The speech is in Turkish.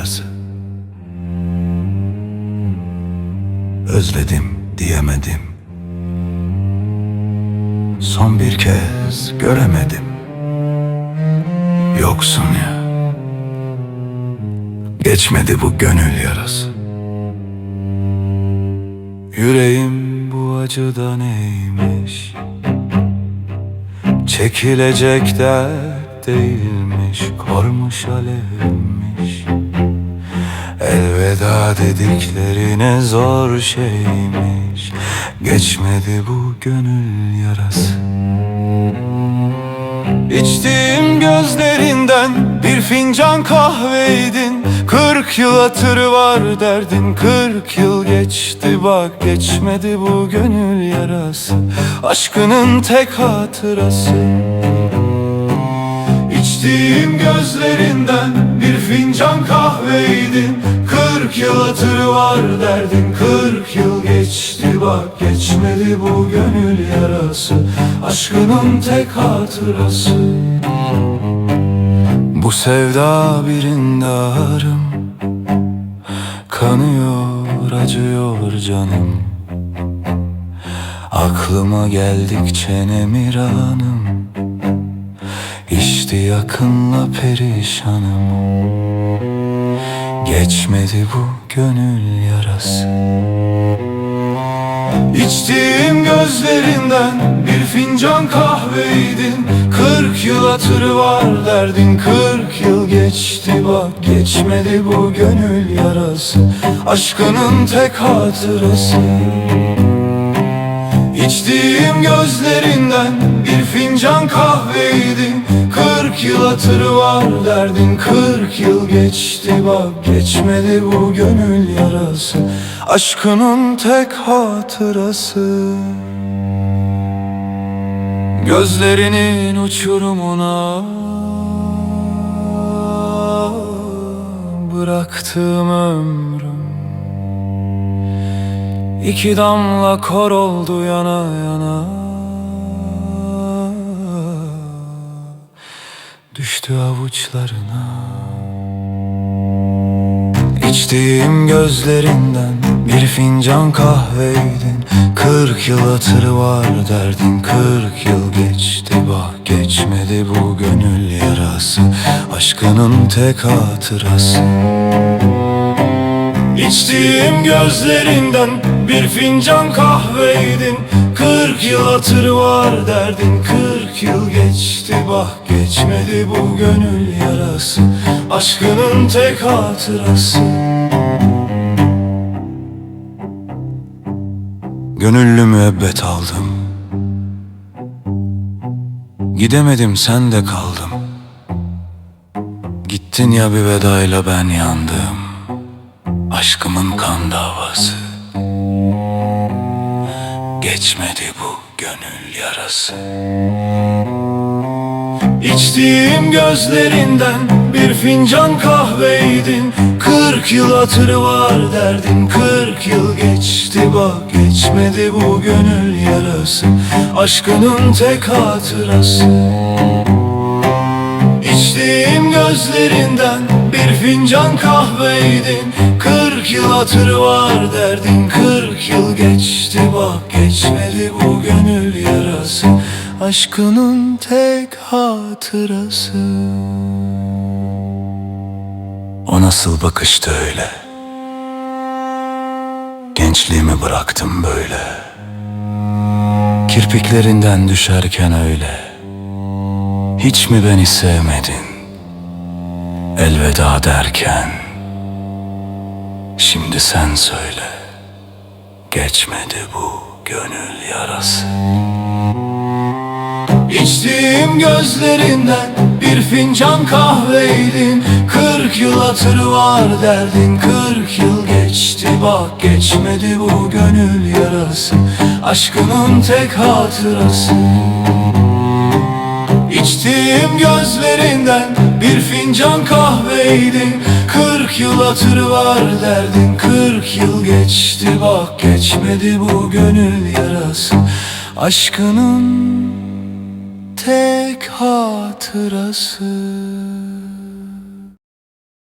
yarası Özledim diyemedim. Son bir kez göremedim. Yoksun ya. Geçmedi bu gönül yarası. Yüreğim bu acıda neymiş? Çekilecek dert değilmiş Kormuş alevmiş Elveda dediklerine zor şeymiş. Geçmedi bu gönül yarası. İçtiğim gözlerinden bir fincan kahveydin. Kırk yıl hatırı var derdin Kırk yıl geçti. Bak geçmedi bu gönül yarası. Aşkının tek hatırası İçtiğim gözlerinden bir fincan kahveydin. Kırk yıl hatırı var derdin Kırk yıl geçti. Bak geçmedi bu gönül yarası Aşkının tek hatırası. Bu sevda birinde ağrım Kanıyor acıyor canım. Aklıma geldikçe nemiranım İşte yakınla perişanım. Geçmedi bu gönül yarası. İçtiğim gözlerinden bir fincan kahveydin. Kırk yıl hatırı var derdin Kırk yıl geçti bak. Geçmedi bu gönül yarası Aşkının tek hatırası İçtiğim gözlerinden bir fincan kahveydin Kırk yıl hatırı var derdin Kırk yıl geçti. Bak geçmedi bu gönül yarası Aşkının tek hatırası. Gözlerinin uçurumuna Bıraktığım ömrüm İki damla kor oldu yana yana. Düştü avuçlarına. İçtiğim gözlerinden bir fincan kahveydin. Kırk yıl hatırı var derdin Kırk yıl geçti. Bak geçmedi bu gönül yarası Aşkının tek hatırası. İçtiğim gözlerinden bir fincan kahveydin Kırk yıl hatırı var derdin. Kırk yıl geçti bak geçmedi bu gönül yarası. Aşkının tek hatırası. Gönüllü müebbet aldım. Gidemedim sen de kaldım Gittin ya bir vedayla ben yandım. Aşkımın kan davası Geçmedi bu gönül yarası. İçtiğim gözlerinden bir fincan kahveydin. Kırk yıl hatırı var derdin Kırk yıl geçti bak. Geçmedi bu gönül yarası Aşkının tek hatırası. İçtiğim gözlerinden bir fincan kahveydin Kırk yıl hatırı var derdin Kırk yıl geçti. Bak geçmedi bu gönül yarası Aşkının tek hatırası. O nasıl bakıştı öyle? Gençliğimi bıraktım böyle. Kirpiklerinden düşerken öyle. Hiç mi beni sevmedin? Elveda derken Şimdi sen söyle Geçmedi bu gönül yarası. İçtiğim gözlerinden bir fincan kahveydin Kırk yıl hatırı var derdin Kırk yıl geçti. Bak geçmedi bu gönül yarası. Aşkının tek hatırası İçtiğim gözlerinden bir fincan kahveydin Kırk yıl hatırı var derdin Kırk yıl geçti. Bak geçmedi bu gönül yarası. Aşkının tek hatırası